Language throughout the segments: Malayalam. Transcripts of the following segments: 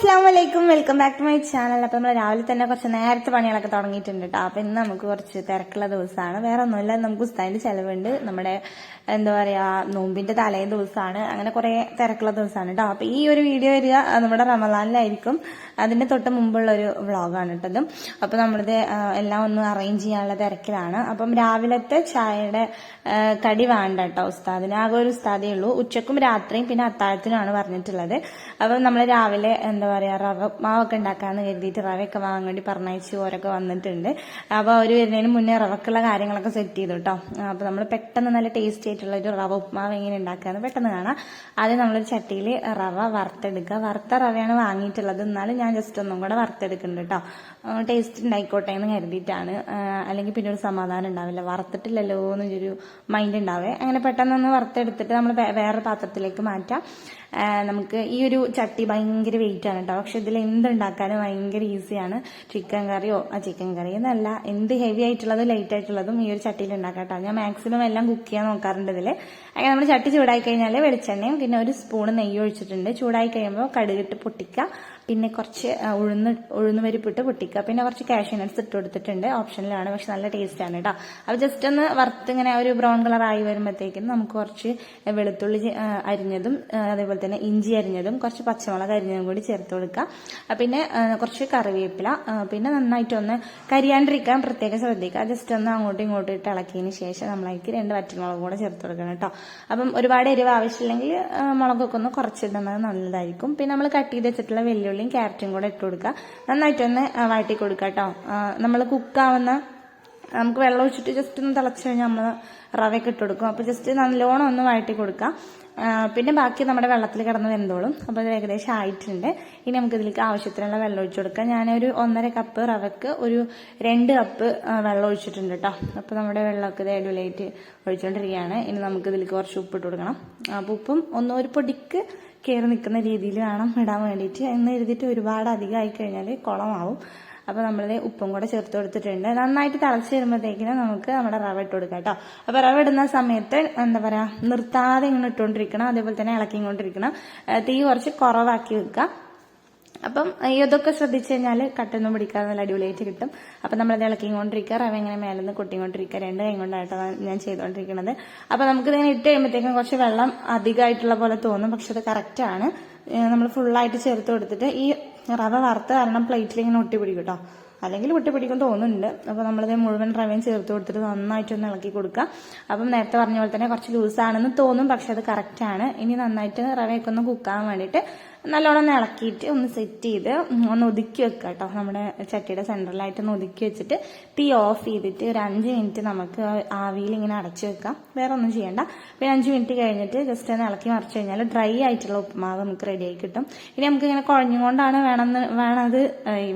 അസ്സാം വലൈക്കും welcome back to my channel. അപ്പം നമ്മൾ രാവിലെ തന്നെ കുറച്ച് നേരത്തെ പണികളൊക്കെ തുടങ്ങിയിട്ടുണ്ട് കേട്ടോ അപ്പം ഇന്ന് നമുക്ക് കുറച്ച് തിരക്കുള്ള ദിവസമാണ് വേറെ ഒന്നുമില്ല. നമുക്ക് ഉസ്താദിന്റെ ചെലവുണ്ട്. നമ്മുടെ എന്താ പറയാ നോമ്പിന്റെ തലേ ദിവസമാണ് അങ്ങനെ കുറേ തിരക്കുള്ള ദിവസമാണ് കേട്ടോ അപ്പം ഈ ഒരു വീഡിയോ വരിക നമ്മുടെ റമദാനിലായിരിക്കും. അതിന്റെ തൊട്ട് മുമ്പുള്ള ഒരു വ്ളോഗാണ് കേട്ടത് അപ്പം നമ്മളിത് എല്ലാം ഒന്ന് അറേഞ്ച് ചെയ്യാനുള്ള തിരക്കിലാണ്. അപ്പം രാവിലത്തെ ചായയുടെ കടി വേണ്ട കേട്ടോ ഉസ്താദിന്. ആകെ ഒരു ഉസ്താദേ ഉള്ളൂ. ഉച്ചക്കും രാത്രിയും പിന്നെ അത്താഴത്തിനുമാണ് പറഞ്ഞിട്ടുള്ളത്. അപ്പം നമ്മൾ രാവിലെ എന്താ പറയാ റവ മാവൊക്കെ ഉണ്ടാക്കാന്ന് കരുതിയിട്ട് റവയൊക്കെ വാങ്ങാൻ വേണ്ടി പറഞ്ഞയച്ച് ഓരൊക്കെ വന്നിട്ടുണ്ട്. അപ്പോൾ അവർ വരുന്നതിന് മുന്നേ റവക്കുള്ള കാര്യങ്ങളൊക്കെ സെറ്റ് ചെയ്തു കേട്ടോ അപ്പോൾ നമ്മൾ പെട്ടെന്ന് നല്ല ടേസ്റ്റ് ആയിട്ടുള്ള ഒരു റവ ഉപ്മാവ് എങ്ങനെ ഉണ്ടാക്കാന്ന് പെട്ടെന്ന് കാണാം. ആദ്യം നമ്മളൊരു ചട്ടിയിൽ റവ വറുത്തെടുക്കുക. വറുത്ത റവയാണ് വാങ്ങിയിട്ടുള്ളത്. എന്നാലും ഞാൻ ജസ്റ്റ് ഒന്നും കൂടെ വറുത്തെടുക്കുന്നുണ്ട് കേട്ടോ ടേസ്റ്റ് ഉണ്ടായിക്കോട്ടെ എന്ന് കരുതിയിട്ടാണ്. അല്ലെങ്കിൽ പിന്നെ ഒരു സമാധാനം ഉണ്ടാവില്ല. വറുത്തിട്ടില്ലല്ലോ എന്നൊരു മൈൻഡ് ഉണ്ടാവേ. അങ്ങനെ പെട്ടെന്നൊന്ന് വറുത്തെടുത്തിട്ട് നമ്മൾ വേറെ പാത്രത്തിലേക്ക് മാറ്റാം. നമുക്ക് ഈ ഒരു ചട്ടി ഭയങ്കര വെയിറ്റ് ആണ് കേട്ടോ പക്ഷെ ഇതിൽ എന്തുണ്ടാക്കാനും ഭയങ്കര ഈസിയാണ് ചിക്കൻ കറിയോ ആ ചിക്കൻ കറി എന്നല്ല. എന്ത് ഹെവി ആയിട്ടുള്ളതും ലൈറ്റ് ആയിട്ടുള്ളതും ഈ ഒരു ചട്ടിയിൽ ഉണ്ടാക്കാം കേട്ടോ ഞാൻ മാക്സിമം എല്ലാം കുക്ക് ചെയ്യാൻ നോക്കാറുണ്ട് ഇതിൽ അങ്ങനെ നമ്മൾ ചട്ടി ചൂടായി കഴിഞ്ഞാൽ വെളിച്ചെണ്ണയും പിന്നെ ഒരു സ്പൂൺ നെയ്യ് ഒഴിച്ചിട്ടുണ്ട്. ചൂടായി കഴിയുമ്പോൾ കടുകിട്ട് പൊട്ടിക്കുക. പിന്നെ കുറച്ച് ഉഴുന്ന് ഉഴുന്ന് പരിപ്പിട്ട് പൊട്ടിക്കുക. പിന്നെ കുറച്ച് കാഷ്യൂ നട്ട്സ് ഇട്ട് കൊടുത്തിട്ടുണ്ട്. ഓപ്ഷനിലാണ് പക്ഷെ നല്ല ടേസ്റ്റ് ആണ് കേട്ടോ അപ്പോൾ ജസ്റ്റ് ഒന്ന് വറുത്ത് ഇങ്ങനെ ഒരു ബ്രൗൺ കളർ ആയി വരുമ്പോഴത്തേക്കും നമുക്ക് കുറച്ച് വെളുത്തുള്ളി അരിഞ്ഞതും അതേപോലെ തന്നെ ഇഞ്ചി അരിഞ്ഞതും കുറച്ച് പച്ചമുളക് അരിഞ്ഞതും കൂടി ചേർത്ത് കൊടുക്കുക. പിന്നെ കുറച്ച് കറിവേപ്പില പിന്നെ നന്നായിട്ടൊന്ന് കരിയാണ്ടിരിക്കാൻ പ്രത്യേകം ശ്രദ്ധിക്കുക. ജസ്റ്റ് ഒന്ന് അങ്ങോട്ടും ഇങ്ങോട്ടും ഇട്ട് ഇളക്കിയതിന് ശേഷം നമ്മളതിലേക്ക് രണ്ട് വറ്റൽമുളക് കൂടെ ചേർത്ത് കൊടുക്കണം കേട്ടോ അപ്പം ഒരുപാട് എരിവ് ആവശ്യമില്ലെങ്കിൽ മുളകൊക്കെ ഒന്ന് കുറച്ചിടുന്നത് നല്ലതായിരിക്കും. പിന്നെ നമ്മൾ കട്ട് ചെയ്ത് വെച്ചിട്ടുള്ള വെല്ലുള്ളിയും ക്യാരറ്റും കൂടെ ഇട്ട് കൊടുക്കുക. നന്നായിട്ടൊന്ന് വഴറ്റി കൊടുക്കുക കേട്ടോ നമ്മൾ കുക്കാവുന്ന നമുക്ക് വെള്ളം ഒഴിച്ചിട്ട് ജസ്റ്റ് ഒന്ന് തിളച്ച് കഴിഞ്ഞാൽ നമ്മൾ റവയ്ക്ക് ഇട്ട് കൊടുക്കും. അപ്പോൾ ജസ്റ്റ് നല്ലോണം ഒന്ന് വഴറ്റി കൊടുക്കാം. പിന്നെ ബാക്കി നമ്മുടെ വെള്ളത്തിൽ കിടന്ന് വെന്തോളും. അപ്പോൾ ഇത് ഏകദേശം ആയിട്ടുണ്ട്. ഇനി നമുക്ക് ഇതിലേക്ക് ആവശ്യത്തിനുള്ള വെള്ളം ഒഴിച്ചു കൊടുക്കാം. ഞാനൊരു ഒന്നര കപ്പ് റവയ്ക്ക് ഒരു രണ്ട് കപ്പ് വെള്ളം ഒഴിച്ചിട്ടുണ്ട് കേട്ടോ അപ്പോൾ നമ്മുടെ വെള്ളമൊക്കെ ഇത് ഒഴിച്ചുകൊണ്ടിരിക്കുകയാണ് ഇനി നമുക്ക് ഇതിലേക്ക് കുറച്ച് ഉപ്പ് ഇട്ട് കൊടുക്കണം. അപ്പോൾ ഉപ്പും ഒന്നും ഒരു പൊടിക്ക് കയറി നിൽക്കുന്ന രീതിയിൽ വേണം ഇടാൻ വേണ്ടിയിട്ട്. എന്ന് എഴുതിയിട്ട് ഒരുപാട് അധികമായി കഴിഞ്ഞാൽ കുളമാവും. അപ്പോൾ നമ്മൾ ഉപ്പും കൂടെ ചേർത്ത് കൊടുത്തിട്ടുണ്ട്. നന്നായിട്ട് തിളച്ച് വരുമ്പോഴത്തേക്കിനും നമുക്ക് നമ്മുടെ റവ ഇട്ട് കൊടുക്കാം കേട്ടോ. അപ്പോൾ റവ ഇടുന്ന സമയത്ത് എന്താ പറയുക നിർത്താതെ ഇങ്ങനെ ഇട്ടുകൊണ്ടിരിക്കണം. അതേപോലെ തന്നെ ഇളക്കിക്കൊണ്ടിരിക്കണം. തീ കുറച്ച് കുറവാക്കി വെക്കുക. അപ്പം ഇതൊക്കെ ശ്രദ്ധിച്ചു കഴിഞ്ഞാൽ കട്ടൊന്നും പിടിക്കാതെ നല്ല അടിപൊളിയായിട്ട് കിട്ടും. അപ്പം നമ്മളത് ഇളക്കിക്കൊണ്ടിരിക്കുക. റവ ഇങ്ങനെ മേലെ നിന്ന് കൊട്ടിക്കൊണ്ടിരിക്കുക. രണ്ട് കൈ കൊണ്ടായിട്ടാണ് ഞാൻ ചെയ്തുകൊണ്ടിരിക്കുന്നത് അപ്പം നമുക്ക് ഇതിങ്ങനെ ഇട്ട് കഴിയുമ്പോഴത്തേക്കും കുറച്ച് വെള്ളം അധികമായിട്ടുള്ള പോലെ തോന്നും. പക്ഷെ അത് കറക്റ്റാണ് നമ്മൾ ഫുള്ളായിട്ട് ചേർത്ത് കൊടുത്തിട്ട് ഈ റവ വറുത്ത് കാരണം പ്ലേറ്റിൽ ഇങ്ങനെ ഒട്ടി പിടിക്കും കേട്ടോ അല്ലെങ്കിൽ ഒട്ടി പിടിക്കും തോന്നുന്നുണ്ട്. അപ്പോൾ നമ്മളിത് മുഴുവൻ റവയും ചേർത്ത് കൊടുത്തിട്ട് നന്നായിട്ടൊന്ന് ഇളക്കി കൊടുക്കുക. അപ്പം നേരത്തെ പറഞ്ഞ പോലെ തന്നെ കുറച്ച് ലൂസാണെന്ന് തോന്നും പക്ഷെ അത് കറക്റ്റാണ് ഇനി നന്നായിട്ട് റവയൊക്കെ ഒന്ന് കുക്കാൻ വേണ്ടിയിട്ട് നല്ലോണം ഒന്ന് ഇളക്കിയിട്ട് ഒന്ന് സെറ്റ് ചെയ്ത് ഒന്ന് ഒതുക്കി വെക്കുക കേട്ടോ നമ്മുടെ ചട്ടിയുടെ സെന്ററിലായിട്ട് ഒന്ന് ഒതുക്കി വെച്ചിട്ട് തീ ഓഫ് ചെയ്തിട്ട് ഒരു അഞ്ച് മിനിറ്റ് നമുക്ക് ആവിയിൽ ഇങ്ങനെ അടച്ചു വെക്കാം. വേറെ ഒന്നും ചെയ്യണ്ട. പിന്നെ അഞ്ച് മിനിറ്റ് കഴിഞ്ഞിട്ട് ജസ്റ്റ് ഒന്ന് ഇളക്കി മറിച്ച് കഴിഞ്ഞാൽ ഡ്രൈ ആയിട്ടുള്ള ഉപ്പുമാവ് നമുക്ക് റെഡിയായി കിട്ടും. ഇനി നമുക്ക് ഇങ്ങനെ കുഴഞ്ഞുകൊണ്ടാണ് വേണമെന്ന് വേണത്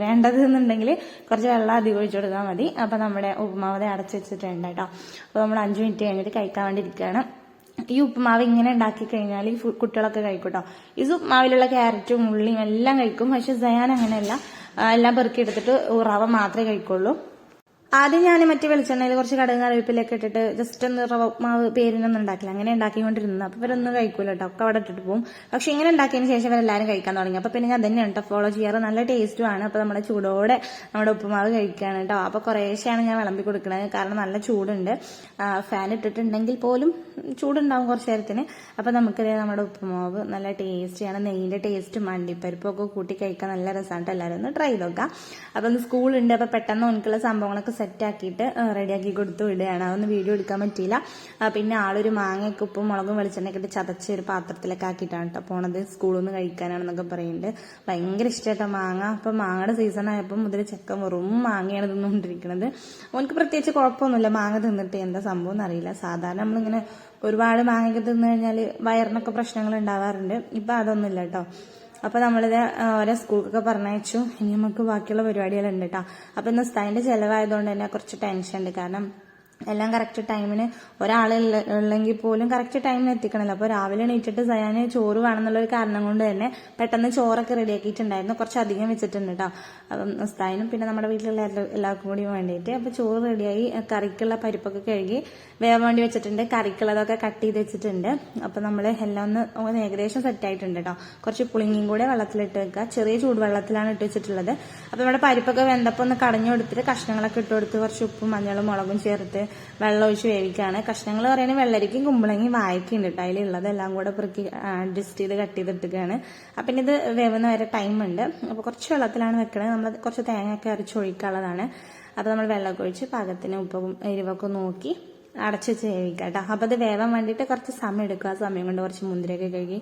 വേണ്ടത് എന്നുണ്ടെങ്കിൽ കുറച്ച് വെള്ളം അധികം ഒഴിച്ചു കൊടുത്താൽ മതി. അപ്പം നമ്മുടെ ഉപ്പുമാവ് അടച്ചു വെച്ചിട്ടുണ്ട് കേട്ടോ അപ്പോൾ നമ്മൾ അഞ്ച് മിനിറ്റ് കഴിഞ്ഞിട്ട് കഴിക്കാൻ വേണ്ടി ഇരിക്കുകയാണ് ഈ ഉപ്പുമാവ് ഇങ്ങനെ ഉണ്ടാക്കി കഴിഞ്ഞാൽ ഈ കുട്ടികളൊക്കെ കഴിക്കും കേട്ടോ ഈ ഉപ്പുമാവിലുള്ള ക്യാരറ്റും ഉള്ളിയും എല്ലാം കഴിക്കും. പക്ഷെ സയാൻ അങ്ങനെയല്ല. എല്ലാം പെറുക്കി എടുത്തിട്ട് റവ മാത്രമേ കഴിക്കുള്ളൂ. ആദ്യം ഞാൻ മറ്റേ വെളിച്ചെണ്ണയിൽ കുറച്ച് കടകം കറിവേപ്പിലൊക്കെ ഇട്ടിട്ട് ജസ്റ്റ് ഒന്ന് റവ മാവ് പേരിനൊന്നും ഉണ്ടാക്കില്ല. അങ്ങനെ ഉണ്ടാക്കിക്കൊണ്ടിരുന്നത്. അപ്പൊ ഇവരൊന്നും കഴിക്കൂല കേട്ടോ ഒക്കെ അവിടെ ഇട്ടിട്ട് പോകും. പക്ഷെ ഇങ്ങനെ ഉണ്ടാക്കിയതിന് ശേഷം ഇവരെല്ലാവരും കഴിക്കാൻ തുടങ്ങി. അപ്പൊ പിന്നെ ഞാൻ തന്നെ കേട്ടോ ഫോളോ ചെയ്യാറ്. നല്ല ടേസ്റ്റും ആണ്. അപ്പൊ നമ്മുടെ ചൂടോടെ നമ്മുടെ ഉപ്പുമാവ് കഴിക്കുകയാണ് കേട്ടോ അപ്പൊ കുറേശ്ശെയാണ് ഞാൻ വിളമ്പി കൊടുക്കുന്നത് കാരണം നല്ല ചൂടുണ്ട്. ഫാൻ ഇട്ടിട്ടുണ്ടെങ്കിൽ പോലും ചൂടുണ്ടാവും കുറച്ച് നേരത്തിന്. അപ്പൊ നമുക്കിത് നമ്മുടെ ഉപ്പുമാവ് നല്ല ടേസ്റ്റിയാണ് നെയ്യിന്റെ ടേസ്റ്റും അണ്ടിപ്പരിപ്പൊക്കെ കൂട്ടി കഴിക്കാൻ നല്ല രസമാണ് എല്ലാവരും ഒന്ന് ട്രൈ നോക്കാം. അപ്പൊ സ്കൂളുണ്ട് അപ്പൊ പെട്ടെന്ന് ഉനക്കുള്ള സംഭവങ്ങളൊക്കെ സെറ്റ് ആക്കിയിട്ട് റെഡിയാക്കി കൊടുത്തു വിടുകയാണ്. അതൊന്നും വീഡിയോ എടുക്കാൻ പറ്റിയില്ല. പിന്നെ ആളൊരു മാങ്ങയൊക്കെ ഉപ്പും മുളകും വെളിച്ചെണ്ണയൊക്കെ ഇട്ട് ചതച്ച് ഒരു പാത്രത്തിലൊക്കെ ആക്കിയിട്ടാണ് കേട്ടോ പോണത്. സ്കൂളിൽ നിന്ന് കഴിക്കാനാണെന്നൊക്കെ പറയുന്നുണ്ട് ഭയങ്കര ഇഷ്ടമായിട്ടോ മാങ്ങ. അപ്പൊ മാങ്ങയുടെ സീസൺ ആയപ്പോൾ മുതൽ ചെക്കൻ വെറും മാങ്ങയാണ് തിന്നുകൊണ്ടിരിക്കുന്നത് ഓനക്ക് പ്രത്യേകിച്ച് കുഴപ്പമൊന്നുമില്ല. മാങ്ങ തിന്നിട്ട് എന്താ സംഭവം എന്നറിയില്ല. സാധാരണ നമ്മളിങ്ങനെ ഒരുപാട് മാങ്ങയൊക്കെ തിന്നു കഴിഞ്ഞാൽ വയറിനൊക്കെ പ്രശ്നങ്ങൾ ഉണ്ടാവാറുണ്ട്. ഇപ്പൊ അതൊന്നുമില്ല കേട്ടോ അപ്പൊ നമ്മളിത് ഓരോ സ്കൂൾക്കൊക്കെ പറഞ്ഞയച്ചു. ഇനി നമുക്ക് ബാക്കിയുള്ള പരിപാടികളുണ്ട് കേട്ടോ അപ്പൊ ഇന്ന് സ്ഥലത്തിന്റെ ചെലവായതുകൊണ്ട് തന്നെ കുറച്ച് ടെൻഷൻ ഉണ്ട്. കാരണം എല്ലാം കറക്റ്റ് ടൈമിന് ഒരാൾ ഉള്ളെങ്കിൽ പോലും കറക്റ്റ് ടൈമിന് എത്തിക്കണമല്ലോ അപ്പോൾ രാവിലെ എണീറ്റിട്ട് സയാന് ചോറ് വേണമെന്നുള്ളൊരു കാരണം കൊണ്ട് തന്നെ പെട്ടെന്ന് ചോറൊക്കെ റെഡിയാക്കിയിട്ടുണ്ടായിരുന്നു കുറച്ച് അധികം വെച്ചിട്ടുണ്ട് കേട്ടോ അപ്പം ഉസ്താദിനും പിന്നെ നമ്മുടെ വീട്ടിലുള്ള എല്ലാവർക്കും കൂടി വേണ്ടിയിട്ട് അപ്പോൾ ചോറ് റെഡിയായി കറിക്കുള്ള പരിപ്പൊക്കെ കഴുകി വേവാൻ വേണ്ടി വെച്ചിട്ടുണ്ട്. കറിക്കുള്ളതൊക്കെ കട്ട് ചെയ്ത് വെച്ചിട്ടുണ്ട്. അപ്പോൾ നമ്മൾ എല്ലാം ഒന്ന് ഏകദേശം സെറ്റ് ആയിട്ടുണ്ട് കേട്ടോ കുറച്ച് പുളിങ്ങിയും കൂടെ വെള്ളത്തിലിട്ട് വെക്കുക. ചെറിയ ചൂടുവെള്ളത്തിലാണ് ഇട്ട് വെച്ചിട്ടുള്ളത്. അപ്പോൾ നമ്മുടെ പരിപ്പൊക്കെ വെന്തപ്പോൾ ഒന്ന് കടഞ്ഞു കൊടുത്തിട്ട് കഷ്ണങ്ങളൊക്കെ ഇട്ട് കൊടുത്ത് കുറച്ച് ഉപ്പും മഞ്ഞളും മുളകും ചേർത്ത് വെള്ളം ഒഴിച്ച് വേവിക്കുകയാണ് കഷ്ണങ്ങൾ പറയുന്നത് വെള്ളരിക്കും കുമ്പളങ്ങയും വായിക്കുന്നുണ്ട് കേട്ടോ അതിലുള്ളതെല്ലാം കൂടെ പെറുക്കി അഡ്ജസ്റ്റ് ചെയ്ത് കട്ട് ചെയ്തിട്ടുകയാണ് അപ്പം ഇത് വേവുന്ന വരെ ടൈം ഉണ്ട്. അപ്പോൾ കുറച്ച് വെള്ളത്തിലാണ് വെക്കണത്. നമ്മൾ കുറച്ച് തേങ്ങയൊക്കെ അരച്ച് ഒഴിക്കാനുള്ളതാണ്. അപ്പോൾ നമ്മൾ വെള്ളമൊക്കെ ഒഴിച്ച് പാകത്തിന് ഉപ്പും എരിവൊക്കെ നോക്കി അടച്ച് വേവിക്കാം കേട്ടോ അപ്പോൾ അത് വേവാൻ വേണ്ടിയിട്ട് കുറച്ച് സമയം എടുക്കുക ആ സമയം കൊണ്ട് കുറച്ച് മുന്തിരിയൊക്കെ കഴുകി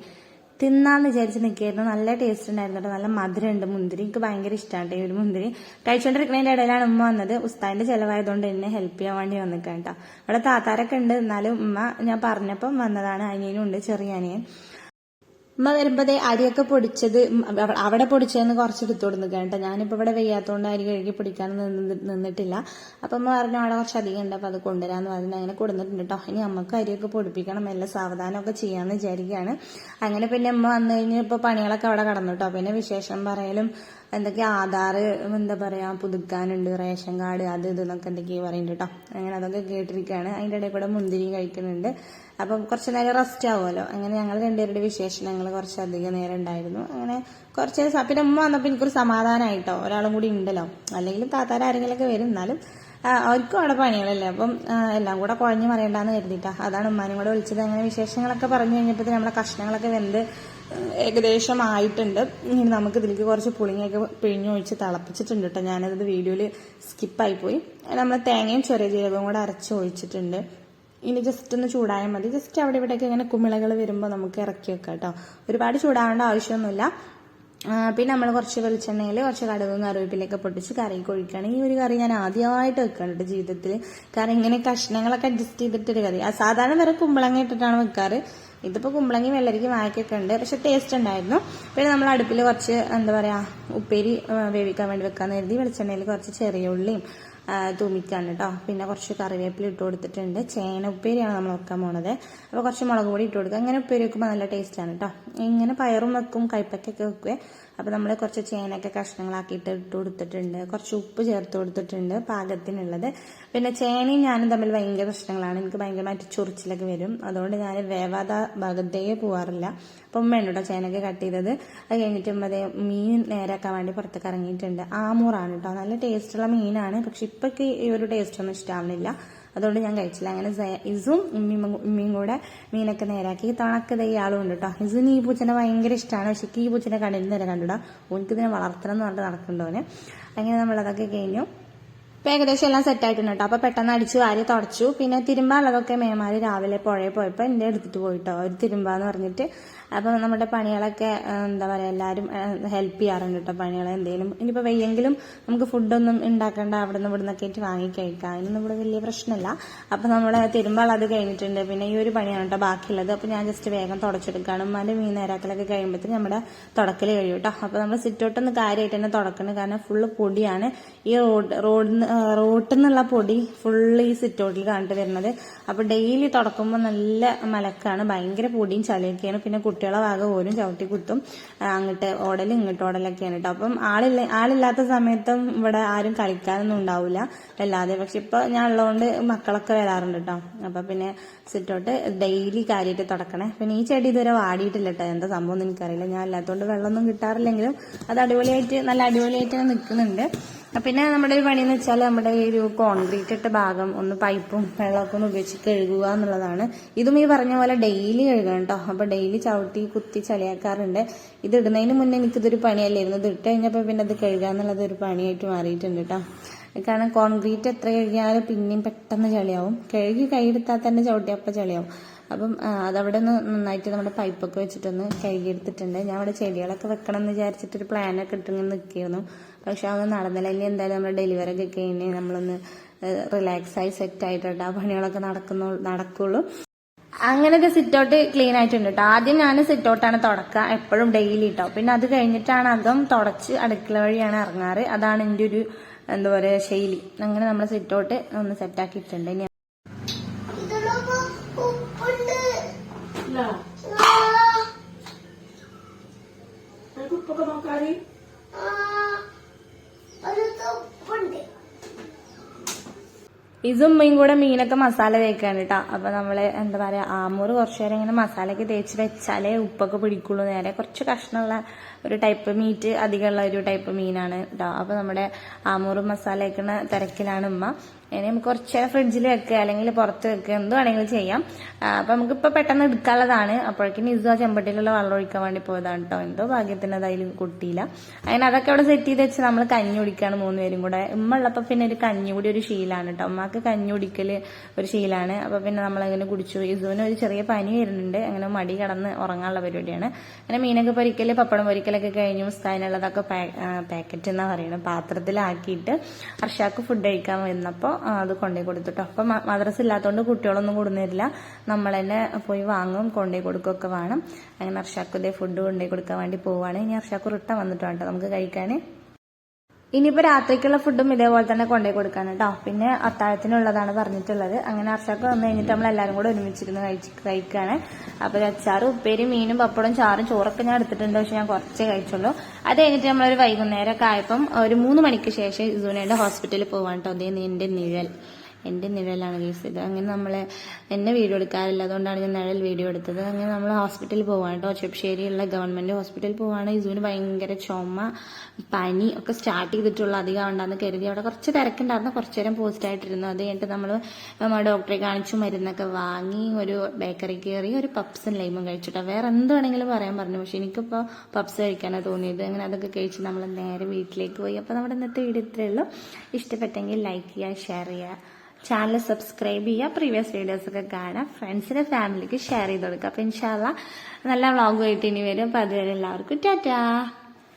തിന്നാന്ന് വിചാരിച്ച് നിൽക്കുകയായിരുന്നു നല്ല ടേസ്റ്റ് ഉണ്ടായിരുന്നു നല്ല മധുരമുണ്ട് മുന്തിരി എനിക്ക് ഭയങ്കര ഇഷ്ടമാണ് ഈ ഒരു മുന്തിരി. കഴിച്ചോണ്ടിരിക്കണേന്റെ ഇടയിലാണ് ഉമ്മ വന്നത്. ഉസ്താദിന്റെ ചെലവായതുകൊണ്ട് എന്നെ ഹെൽപ്പ് ചെയ്യാൻ വേണ്ടി വന്നിക്കാം കേട്ടോ അവിടെ താത്താരൊക്കെ ഉണ്ട് എന്നാലും ഉമ്മ ഞാൻ പറഞ്ഞപ്പം വന്നതാണ്. അനിയനും ഉണ്ട് ചെറിയ അനിയൻ. ഉമ്മ വരുമ്പോഴേ അരിയൊക്കെ പൊടിച്ചത് അവിടെ പൊടിച്ചതെന്ന് കുറച്ച് എടുത്തു കൊടുന്നു കേട്ടോ. ഞാനിപ്പോ ഇവിടെ വെയ്യാത്തോണ്ട് അരി കഴുകി പൊടിക്കാൻ നിന്നിട്ടില്ല. അപ്പൊ അമ്മ പറഞ്ഞു അവിടെ കുറച്ച് അധികം ഉണ്ട് അപ്പൊ അത് കൊണ്ടുവരാന്ന് പറഞ്ഞു അങ്ങനെ കൊടുത്തിട്ടുണ്ട് കേട്ടോ ഇനി അമ്മയ്ക്ക് അരിയൊക്കെ പൊടിപ്പിക്കണം എല്ലാം സാവധാനമൊക്കെ ചെയ്യാന്ന് വിചാരിക്കുകയാണ് അങ്ങനെ പിന്നെ അമ്മ വന്നു കഴിഞ്ഞ് ഇപ്പൊ പണികളൊക്കെ അവിടെ കടന്നു കേട്ടോ പിന്നെ വിശേഷം പറയലും എന്തൊക്കെ ആധാർ എന്താ പറയാ പുതുക്കാനുണ്ട് റേഷൻ കാർഡ് അത് ഇത് എന്നൊക്കെ എന്തൊക്കെയോ പറയുന്നുണ്ട് കേട്ടോ അങ്ങനെ അതൊക്കെ കേട്ടിരിക്കുകയാണ് അതിന്റെ ഇടയിൽ കൂടെ മുന്തിരി കഴിക്കുന്നുണ്ട്. അപ്പം കുറച്ച് നേരം റെസ്റ്റ് ആവുമല്ലോ. അങ്ങനെ ഞങ്ങൾ രണ്ടുപേരുടെ വിശേഷണങ്ങൾ കുറച്ചധികം നേരം ഉണ്ടായിരുന്നു. അങ്ങനെ കുറച്ച് നേരം പിന്നെ ഉമ്മ വന്നപ്പോൾ എനിക്കൊരു സമാധാനമായിട്ടോ ഒരാളും കൂടി ഉണ്ടല്ലോ. അല്ലെങ്കിൽ താത്താര ആരെങ്കിലുമൊക്കെ വരും. എന്നാലും അവർക്കും അവിടെ പണികളല്ലേ. അപ്പം എല്ലാം കൂടെ കുഴഞ്ഞു പറയണ്ടെന്ന് കരുതിയിട്ടാ അതാണ് ഉമ്മാനും കൂടെ വിളിച്ചത്. അങ്ങനെ വിശേഷങ്ങളൊക്കെ പറഞ്ഞു കഴിഞ്ഞപ്പോൾ നമ്മുടെ കഷ്ണങ്ങളൊക്കെ വെന്ത് ഏകദേശം ആയിട്ടുണ്ട് ഇനി നമുക്ക് ഇതിലേക്ക് കുറച്ച് പുളിങ്ങയൊക്കെ പിഴിഞ്ഞൊഴിച്ച് തിളപ്പിച്ചിട്ടുണ്ട് കേട്ടോ. ഞാനത് വീഡിയോയിൽ സ്കിപ്പായി പോയി. നമ്മൾ തേങ്ങയും ചെറിയ ജീരകവും കൂടെ അരച്ച് ഒഴിച്ചിട്ടുണ്ട്. ഇനി ജസ്റ്റ് ഒന്ന് ചൂടായാൽ മതി. ജസ്റ്റ് അവിടെ ഇവിടെയൊക്കെ ഇങ്ങനെ കുമിളകൾ വരുമ്പോൾ നമുക്ക് ഇറക്കി വെക്കാം കേട്ടോ. ഒരുപാട് ചൂടാവേണ്ട ആവശ്യമൊന്നുമില്ല. പിന്നെ നമ്മൾ കുറച്ച് വെളിച്ചെണ്ണയിൽ കുറച്ച് കടുകും കറിവേപ്പിലൊക്കെ പൊട്ടിച്ച് കറിയൊക്കെ ഒഴിക്കുകയാണ്. ഈ ഒരു കറി ഞാൻ ആദ്യമായിട്ട് വെക്കാറുണ്ട് ജീവിതത്തിൽ കാരണം ഇങ്ങനെ കഷ്ണങ്ങളൊക്കെ അഡ്ജസ്റ്റ് ചെയ്തിട്ടൊരു കറി. സാധാരണ വേറെ കുമ്പളങ്ങ ഇട്ടിട്ടാണ് വെക്കാറ്. ഇതിപ്പോൾ കുമ്പളങ്ങി വെള്ളരിക്ക് വായ്ക്കൊക്കെ ഉണ്ട്. പക്ഷെ ടേസ്റ്റ് ഉണ്ടായിരുന്നു. പിന്നെ നമ്മൾ അടുപ്പിൽ കുറച്ച് എന്താ പറയുക ഉപ്പേരി വേവിക്കാൻ വേണ്ടി വെക്കാമെന്ന് കരുതി വെളിച്ചെണ്ണയിൽ കുറച്ച് ചെറിയ ഉള്ളിയും തൂമിക്കാണ് കേട്ടോ. പിന്നെ കുറച്ച് കറിവേപ്പില ഇട്ട് കൊടുത്തിട്ടുണ്ട്. ചേന ഉപ്പേരിയാണ് നമ്മൾ വെക്കാൻ പോണത്. അപ്പോൾ കുറച്ച് മുളക് പൊടി ഇട്ട് കൊടുക്കുക. അങ്ങനെ ഉപ്പേരി വെക്കുമ്പോൾ നല്ല ടേസ്റ്റാണ് കേട്ടോ. ഇങ്ങനെ പയറും വെക്കും കൈപ്പക്കൊക്കെ വെക്കുവേ. അപ്പോൾ നമ്മൾ കുറച്ച് ചേനയൊക്കെ കഷ്ണങ്ങളാക്കിയിട്ട് ഇട്ട് കൊടുത്തിട്ടുണ്ട്. കുറച്ച് ഉപ്പ് ചേർത്ത് കൊടുത്തിട്ടുണ്ട് പാകത്തിനുള്ളത്. പിന്നെ ചേനയും ഞാനും തമ്മിൽ ഭയങ്കര പ്രശ്നങ്ങളാണ്. എനിക്ക് ഭയങ്കരമായിട്ട് ചൊറിച്ചിലൊക്കെ വരും. അതുകൊണ്ട് ഞാൻ വേവാത ഭാഗത്തേക്ക് പോകാറില്ല അപ്പം ഉമ്മയാണ് കേട്ടോ ചേനയൊക്കെ കട്ട് ചെയ്തത്. അത് കഴിഞ്ഞിട്ട് അതേ മീൻ നേരാക്കാൻ വേണ്ടി പുറത്തേക്ക് ഇറങ്ങിയിട്ടുണ്ട്. ആമൂറാണ് കേട്ടോ നല്ല ടേസ്റ്റുള്ള മീനാണ്. പക്ഷെ ഇപ്പൊക്കെ ഈ ഒരു ടേസ്റ്റ് ഒന്നും ഇഷ്ടമാവുന്നില്ല അതുകൊണ്ട് ഞാൻ കഴിച്ചില്ല. അങ്ങനെ ഇസും ഉമ്മിയും ഉമ്മിയും കൂടെ മീനൊക്കെ നേരാക്കി. തണക്കത ഇയാളും ഉണ്ട് കേട്ടോ ഇസിന് ഈ പൂച്ചനെ ഭയങ്കര ഇഷ്ടമാണ് പക്ഷെ ഈ പൂച്ചനെ കണ്ടിട്ട് നേരെ കണ്ടുടാ. ഓനിക്ക് ഇതിനെ വളർത്തണം എന്ന് പറഞ്ഞിട്ട് നടക്കണ്ടോനെ അങ്ങനെ നമ്മളതൊക്കെ കഴിഞ്ഞു. ഇപ്പൊ ഏകദേശം എല്ലാം സെറ്റ് ആയിട്ടുണ്ട് കേട്ടോ അപ്പൊ പെട്ടെന്ന് അടിച്ചു വാരി തുടച്ചു. പിന്നെ തിരുമ്പാനുള്ളതൊക്കെ മേമാര് രാവിലെ പുഴയിൽ പോയപ്പോൾ എന്റെ എടുത്തിട്ട് പോയിട്ടോ ഒരു തിരുമ്പാന്ന് പറഞ്ഞിട്ട് അപ്പൊ നമ്മുടെ പണികളൊക്കെ എന്താ പറയാ എല്ലാവരും ഹെൽപ്പ് ചെയ്യാറുണ്ട് കേട്ടോ പണികൾ എന്തെങ്കിലും ഇനിയിപ്പോ വയ്യെങ്കിലും നമുക്ക് ഫുഡൊന്നും ഉണ്ടാക്കേണ്ട അവിടെ നിന്ന് ഇവിടെ നിന്നൊക്കെ ആയിട്ട് വാങ്ങി കഴിക്കാം അതിനൊന്നും ഇവിടെ വലിയ പ്രശ്നമില്ല അപ്പൊ നമ്മുടെ തിരുമ്പാൾ അത് കഴിഞ്ഞിട്ടുണ്ട്. പിന്നെ ഈ ഒരു പണിയാണ് കേട്ടോ ബാക്കിയുള്ളത്. അപ്പൊ ഞാൻ ജസ്റ്റ് വേഗം തുടച്ചെടുക്കുകയാണ് ഉമ്മാന്റെ മീൻ നേരാക്കലൊക്കെ കഴിയുമ്പോഴത്തേക്ക് നമ്മുടെ തുടക്കൽ കഴിയും കേട്ടോ അപ്പൊ നമ്മൾ സിറ്റൗട്ടൊന്ന് കാര്യമായിട്ട് തന്നെ തുടക്കണം. കാരണം ഫുള്ള് പൊടിയാണ്. ഈ റോഡ് റോഡിൽ റോട്ടിൽ നിന്നുള്ള പൊടി ഫുള്ള് ഈ സിറ്റൗട്ടിൽ കണ്ടു വരുന്നത്. അപ്പൊ ഡെയിലി തുടക്കുമ്പോൾ നല്ല മലക്കാണ്. ഭയങ്കര പൊടിയും ചളിയൊക്കെയാണ്. പിന്നെ കുട്ടികളെ ഭാഗം ഓരും ചവിട്ടി കുത്തും അങ്ങോട്ട് ഓടലും ഇങ്ങോട്ട് ഓടലൊക്കെയാണ് കേട്ടോ അപ്പം ആളില്ല ആളില്ലാത്ത സമയത്തും ഇവിടെ ആരും കളിക്കാനൊന്നും ഉണ്ടാവില്ല അല്ലാതെ. പക്ഷെ ഇപ്പൊ ഞാൻ ഉള്ളതുകൊണ്ട് മക്കളൊക്കെ വരാറുണ്ട് കേട്ടോ അപ്പൊ പിന്നെ സിറ്റോട്ട് ഡെയിലി കാര്യമായിട്ട് തുടക്കണേ. പിന്നെ ഈ ചെടി ഇതുവരെ വാടിയിട്ടില്ല കേട്ടോ എന്താ സംഭവം എന്ന് എനിക്കറിയില്ല. ഞാൻ അല്ലാത്തതുകൊണ്ട് വെള്ളമൊന്നും കിട്ടാറില്ലെങ്കിലും അത് അടിപൊളിയായിട്ട് നല്ല അടിപൊളിയായിട്ട് നിൽക്കുന്നുണ്ട് പിന്നെ നമ്മുടെ ഒരു എന്ന് വെച്ചാൽ നമ്മുടെ ഈ ഒരു കോൺക്രീറ്റ് ഇട്ട ഭാഗം ഒന്ന് പൈപ്പും വെള്ളമൊക്കെ ഒന്ന് ഉപയോഗിച്ച് കഴുകുക എന്നുള്ളതാണ്. ഇതും ഈ പറഞ്ഞ പോലെ ഡെയിലി കഴുകണം കേട്ടോ. അപ്പൊ ഡെയിലി ചവിട്ടി കുത്തി ചളിയാക്കാറുണ്ട്. ഇത് ഇടുന്നതിന് മുന്നേ എനിക്കിതൊരു പണിയല്ലായിരുന്നു ഇത് ഇട്ട് കഴിഞ്ഞപ്പോൾ പിന്നെ അത് കഴുകുക എന്നുള്ളത് ഒരു പണിയായിട്ട് മാറിയിട്ടുണ്ട് കേട്ടോ. കാരണം കോൺക്രീറ്റ് എത്ര കഴുകിയാലും പിന്നെയും പെട്ടെന്ന് ചളിയാവും. കഴുകി കൈയെടുത്താൽ തന്നെ ചവിട്ടിയപ്പോൾ ചളിയാവും. അപ്പം അതവിടെ നിന്ന് നന്നായിട്ട് നമ്മുടെ പൈപ്പൊക്കെ വെച്ചിട്ടൊന്ന് കഴുകിയെടുത്തിട്ടുണ്ട്. ഞാൻ അവിടെ ചെടികളൊക്കെ വെക്കണം എന്ന് വിചാരിച്ചിട്ടൊരു പ്ലാനൊക്കെ ഇട്ടിങ്ങനെ നിൽക്കുകയായിരുന്നു. പക്ഷെ അതൊന്നും നടന്നില്ല. ഇനി എന്തായാലും നമ്മൾ ഡെലിവറി ഒക്കെ കഴിഞ്ഞ് നമ്മളൊന്ന് റിലാക്സ് ആയി സെറ്റ് ആയിട്ടുണ്ട്. ആ പണികളൊക്കെ നടക്കുന്നു നടക്കുള്ളൂ. അങ്ങനെയൊക്കെ സിറ്റ് ഔട്ട് ക്ലീൻ ആയിട്ടുണ്ട് കേട്ടോ ആദ്യം ഞാൻ സിറ്റ് ഔട്ടാണ് തുടക്കുക എപ്പോഴും ഡെയിലി കേട്ടോ പിന്നെ അത് കഴിഞ്ഞിട്ടാണ് അതും തുടച്ച് അടുക്കള വഴിയാണ് ഇറങ്ങാറ്. അതാണ് എന്റെ ഒരു എന്താ പറയുക ശൈലി. അങ്ങനെ നമ്മൾ സിറ്റ് ഔട്ട് ഒന്ന് സെറ്റ് ആക്കിയിട്ടുണ്ട് ഇനി ഉപ്പൊക്കെ നോക്കാതെ ഒരു തുപ്പുണ്ട് ഇതും ഉമ്മയും കൂടെ മീനൊക്കെ മസാല തേക്കാണ് കേട്ടോ. അപ്പൊ നമ്മൾ എന്താ പറയാ ആമൂറ് കുറച്ചു നേരം ഇങ്ങനെ മസാലയൊക്കെ തേച്ച് വെച്ചാലേ ഉപ്പൊക്കെ പിടിക്കുള്ളൂ. നേരെ കുറച്ച് കഷ്ണമുള്ള ഒരു ടൈപ്പ് മീറ്റ് അധികമുള്ള ഒരു ടൈപ്പ് മീനാണ് കേട്ടോ. അപ്പൊ നമ്മുടെ ആമൂറ് മസാല വെക്കുന്ന തിരക്കിലാണ് ഉമ്മ. ഇനി നമുക്ക് കുറച്ച് ഫ്രിഡ്ജിൽ വെക്കുക അല്ലെങ്കിൽ പുറത്ത് വെക്കുക എന്ത് വേണമെങ്കിലും ചെയ്യാം. അപ്പൊ നമുക്കിപ്പോ പെട്ടെന്ന് എടുക്കാനുള്ളതാണ്. അപ്പോഴേക്കും ഇസു ആ ചെമ്പട്ടിയിലുള്ള വെള്ളം ഒഴിക്കാൻ വേണ്ടി പോയതാണ് കേട്ടോ എന്തോ ഭാഗ്യത്തിന് അതായത് കുട്ടിയില്ല. അങ്ങനെ അതൊക്കെ അവിടെ സെറ്റ് ചെയ്ത് വെച്ച് നമ്മൾ കഞ്ഞി കുടിക്കാണ് മൂന്നുപേരും കൂടെ. ഉമ്മ ഉള്ളപ്പോ പിന്നെ ഒരു കഞ്ഞി കൂടി ഒരു ശീലാണ് കേട്ടോ ഉമ്മക്ക് കഞ്ഞി കുടിക്കൽ ഒരു ശീലാണ്. അപ്പൊ പിന്നെ നമ്മളങ്ങനെ കുടിച്ചു. ഇസുവിന് ഒരു ചെറിയ പനി വരുന്നുണ്ട്. അങ്ങനെ മടി കടന്ന് ഉറങ്ങാനുള്ള പരിപാടിയാണ്. അങ്ങനെ മീനൊക്കെ പൊരിക്കൽ പപ്പടം പൊരിക്കലൊക്കെ കഴിഞ്ഞു ഉസ്താദിനുള്ളതൊക്കെ പാക്കറ്റ് എന്നാ പറയുന്നത് പാത്രത്തിലാക്കിയിട്ട് അർഷാക്ക് ഫുഡ് കഴിക്കാൻ വന്നപ്പോൾ അത് കൊണ്ടേ കൊടുത്തിട്ടോ. അപ്പം മദ്രസ ഇല്ലാത്തതുകൊണ്ട് കുട്ടികളൊന്നും കൊടുന്നില്ല നമ്മൾ തന്നെ പോയി വാങ്ങും കൊണ്ടേ കൊടുക്കുകയൊക്കെ വേണം. അങ്ങനെ അർഷാക്കുതേ ഫുഡ് കൊണ്ടേ കൊടുക്കാൻ വേണ്ടി പോവാണ്. ഇനി അർഷാക്ക് റിട്ട വന്നിട്ട് നമുക്ക് കഴിക്കാൻ ഇനിയിപ്പോ രാത്രിക്കുള്ള ഫുഡും ഇതേപോലെ തന്നെ കൊണ്ടുപോയി കൊടുക്കാൻ കേട്ടോ പിന്നെ അത്താഴത്തിനുള്ളതാണ് പറഞ്ഞിട്ടുള്ളത്. അങ്ങനെ അർച്ചക്ക് വന്നു കഴിഞ്ഞിട്ട് നമ്മൾ എല്ലാവരും കൂടെ ഒരുമിച്ചിരുന്ന് കഴിച്ച് കഴിക്കുകയാണ് അപ്പൊ ഒരു അച്ചാറും ഉപ്പേരി മീനും പപ്പടം ചാറും ചോറൊക്കെ ഞാൻ എടുത്തിട്ടുണ്ട്. പക്ഷെ ഞാൻ കുറച്ചേ കഴിച്ചുള്ളൂ. അത് കഴിഞ്ഞിട്ട് നമ്മളൊരു വൈകുന്നേരം ഒക്കെ ആയപ്പം ഒരു മൂന്ന് മണിക്ക് ശേഷം ഇസുനയുടെ ഹോസ്പിറ്റലിൽ പോവാൻ കേട്ടോ അതേ നിന്റെ നിഴൽ. എന്റെ നിഴലാണ് യൂസ് ഇത് അങ്ങനെ നമ്മളെ എന്നെ വീഡിയോ എടുക്കാറില്ല. അതുകൊണ്ടാണ് ഞാൻ നിഴൽ വീഡിയോ എടുത്തത്. അങ്ങനെ നമ്മൾ ഹോസ്പിറ്റലിൽ പോവാണ് കേട്ടോ. ചെപ്പശ്ശേരിയുള്ള ഗവൺമെന്റ് ഹോസ്പിറ്റലിൽ പോവാണ്. ഇസുവിന് ഭയങ്കര ചുമ പനി ഒക്കെ സ്റ്റാർട്ട് ചെയ്തിട്ടുള്ള അധികം ഉണ്ടാകുന്ന കരുതി. അവിടെ കുറച്ച് തിരക്കുണ്ടായിരുന്നു. കുറച്ച് നേരം പോസ്റ്റ് ആയിട്ടിരുന്നു. അത് കഴിഞ്ഞിട്ട് നമ്മൾ ഡോക്ടറെ കാണിച്ചു മരുന്നൊക്കെ വാങ്ങി ഒരു ബേക്കറി കയറി ഒരു പപ്സും ലൈമും കഴിച്ചിട്ടോ വേറെ എന്ത് വേണമെങ്കിലും പറയാൻ പറഞ്ഞു. പക്ഷെ എനിക്കിപ്പോൾ പപ്സ് കഴിക്കാനാണ് തോന്നിയത്. അങ്ങനെ അതൊക്കെ കഴിച്ച് നമ്മൾ നേരെ വീട്ടിലേക്ക് പോയി. അപ്പോൾ നമ്മുടെ ഇന്നത്തെ വീഡിയോ ഇത്രയേ ഉള്ളൂ. ഇഷ്ടപ്പെട്ടെങ്കിൽ ലൈക്ക് ചെയ്യുക ഷെയർ ചെയ്യുക. ചാനൽ സബ്സ്ക്രൈബ് ചെയ്യുക പ്രീവിയസ് വീഡിയോസ് ഒക്കെ കാണാം ഫ്രണ്ട്സിന് ഫാമിലിക്ക് ഷെയർ ചെയ്ത് കൊടുക്കുക. അപ്പം ഇൻഷാല്ല നല്ല വ്ളോഗുമായിട്ട് ഇനി വരും. അപ്പം അതുവരെ എല്ലാവർക്കും ടാറ്റാ.